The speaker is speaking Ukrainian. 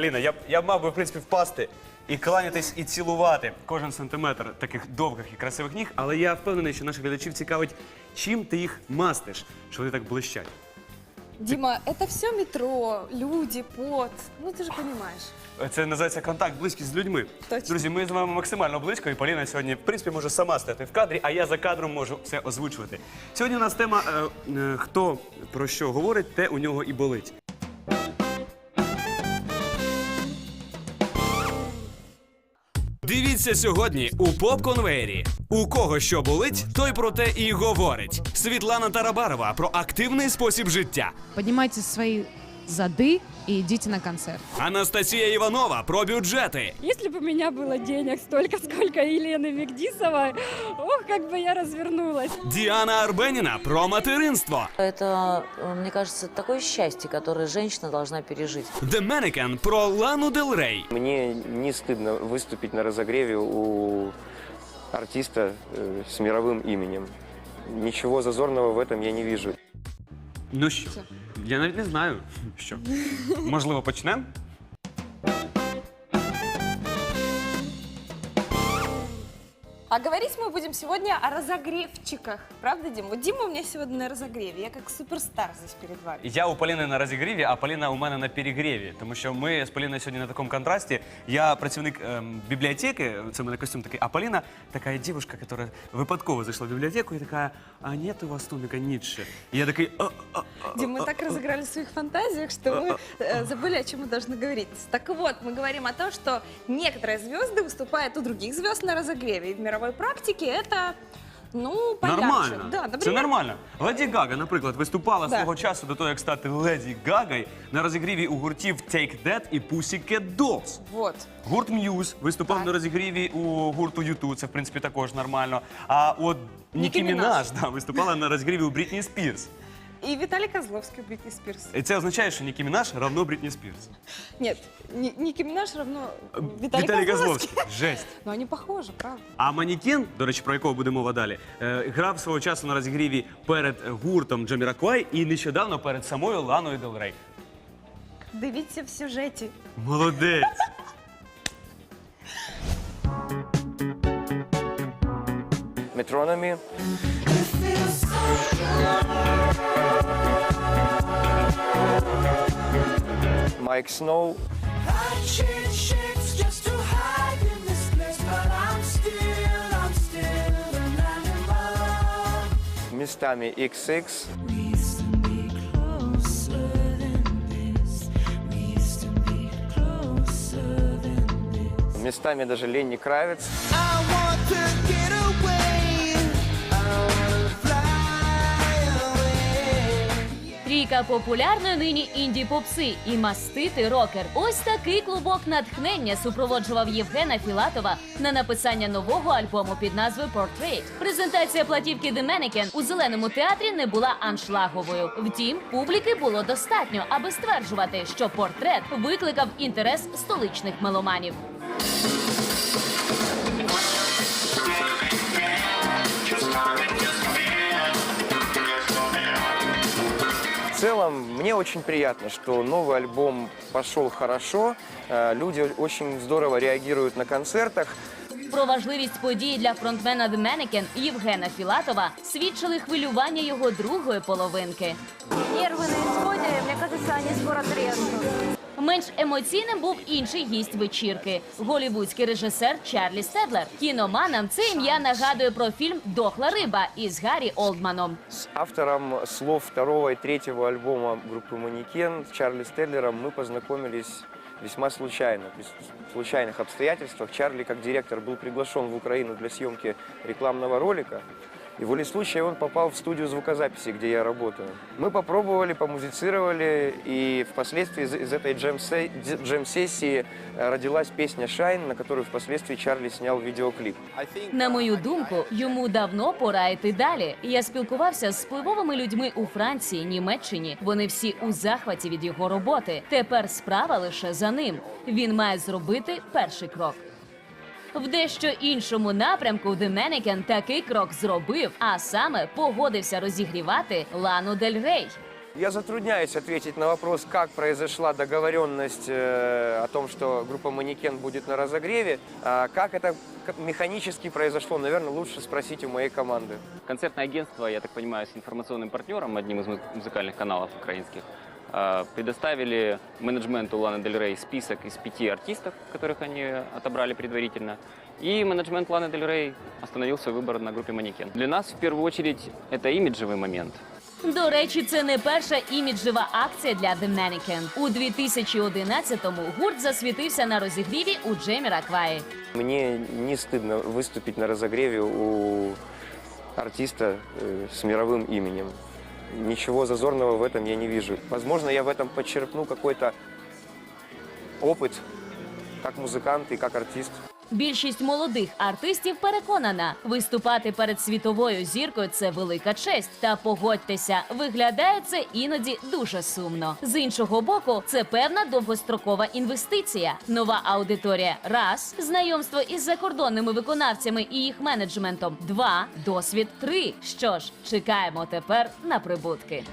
Поліна, я, б- я б мав би, в принципі, впасти і кланятись, і цілувати кожен сантиметр таких довгих і красивих ніг, але я впевнений, що наших глядачів цікавить, чим ти їх мастиш, що вони так блищать. Дима, это все метро, люди, пот. Ну ты же понимаешь. Це називається контакт, близькість з людьми. Точно. Друзі, ми з вами максимально близько, і Поліна сьогодні, в принципі, може сама стати в кадрі, а я за кадром можу все озвучувати. Сьогодні у нас тема е, е, хто про що говорить, те у нього і болить. Дивіться сьогодні у поп-конвеєрі. У кого що болить, той про те і говорить. Світлана Тарабарова про активний спосіб життя. Поднимайте свои зады и идите на концерт. Анастасія Іванова про бюджети. Если бы у меня было денег столько, сколько Елены Мегдисовой, ох, как бы я развернулась. Діана Арбеніна про материнство. Это, э, мне кажется, такое счастье, которое женщина должна пережить. The Mannequin про Лану Дел Рей. Мне не стыдно выступить на разогреве у артиста э, с мировым именем. Ничего зазорного в этом я не вижу. Ну що, Я навіть не знаю, що. Можливо, почнемо? А говорить мы будем сегодня о разогревчиках. Правда, Дим? Вот Дима у меня сегодня на разогреве. Я как суперстар здесь перед вами. Я у Поліни на розігріві, а Поліна у мене на перегріві. Тому що ми з Поліною сьогодні на такому контрасті. Я працівник ем, бібліотеки, це у мене костюм такий, а Поліна така дівчинка, яка випадково зайшла в бібліотеку і така, а нет у вас томіка Ніцше. І я такий, а, а, а, Дим, мы так разыграли в своих фантазиях, что мы э, забыли, о чем мы должны говорить. Так вот, мы говорим о том, что некоторые звезды выступают у других звезд на разогреве. И в мировой практике это, ну, поярче. Нормально. Да, Це нормально. Леді Гага, наприклад, виступала Да. свого часу до того, як стати Леді Гагою на розігріві у гуртів Take That і Pussycat Dolls. Вот. Гурт М'юз виступав Так. на розігріві у гурту Юту. Це в принципі також нормально. А от Нікі Мінаж. Мінаж да, виступала на розігріві у Брітні Спірс. И Виталий Козловский, Бритни Спирс. І це означає, що Нікі Мінаж равно Брітні Спірс. Нет, Ни- Ники Минаж равно Виталий, Віталій Козловский. Козловський. Жесть. Но они похожи, правда. А Манікен, до речі, про якого буде мова далі, е, грав свого часу на розігріві перед гуртом Джаміраквай і нещодавно перед самою Ланою Дел Рей. Дивіться в сюжеті. Молодець. Метрономи. like snow. Местами XX. местами даже Ленни Кравец. I want to Трійка популярної нині інді попси і маститий рокер. Ось такий клубок натхнення супроводжував Євгена Філатова на написання нового альбому під назвою Portrait. Презентація платівки The Mannequin у зеленому театрі не була аншлаговою. Втім, публіки було достатньо, аби стверджувати, що портрет викликав інтерес столичних меломанів. целом, мне очень приятно, что новый альбом пошел хорошо. Э, Люди очень здорово реагируют на концертах. Про важливість події для фронтмена The Mannequin Євгена Філатова свідчили хвилювання його другої половинки. Нервы на исходе, мне кажется, они скоро треснут. Менш емоційним був інший гість вечірки голівудський режисер Чарлі Стедлер. Кіноманам це ім'я нагадує про фільм Дохла риба із Гаррі Олдманом. С автором слов второго и третьего альбома группы «Манекен» Чарли Стедлером мы познакомились весьма случайно. То есть в случайных обстоятельствах Чарли, как директор, был приглашен в Украину для съемки рекламного ролика. И волей случая он попал в студию звукозаписи, где я работаю. Мы попробовали, помузицировали, и впоследствии из, из этой джем-се- д- джем-сессии э, родилась песня «Шайн», на которую впоследствии Чарли снял видеоклип. На мою думку, йому давно пора йти далі. Я спілкувався з впливовими людьми у Франції, Німеччині. Вони всі у захваті від його роботи. Тепер справа лише за ним. Він має зробити перший крок. В дещо іншому напрямку The Mannequin такий крок зробив, а саме погодився розігрівати Лану Дель Рей. Я затрудняюсь ответить на вопрос, как произошла договоренность э, о том, что группа «Манекен» будет на разогреве. А как это к- механически произошло, наверное, лучше спросить у моей команды. Концертное агентство, я так понимаю, с информационным партнером, одним из муз- музыкальных каналов украинских, э, предоставили менеджменту Ланы Дель Рей список из пяти артистов, которых они отобрали предварительно. И менеджмент Ланы Дель Рей остановил свой выбор на группе «Манекен». Для нас, в первую очередь, это имиджевый момент. До речі, це не перша іміджева акція для The Mannequin. У 2011-му гурт засвітився на розігріві у Джемі Ракваї. Мне не стыдно выступить на разогреве у артиста э, с мировым именем. Ничего зазорного в этом я не вижу. Возможно, я в этом подчерпну какой-то опыт как музыкант и как артист. Більшість молодих артистів переконана, виступати перед світовою зіркою це велика честь. Та погодьтеся, виглядає це іноді дуже сумно. З іншого боку, це певна довгострокова інвестиція, нова аудиторія. Раз знайомство із закордонними виконавцями і їх менеджментом. Два досвід. Три. Що ж, чекаємо тепер на прибутки.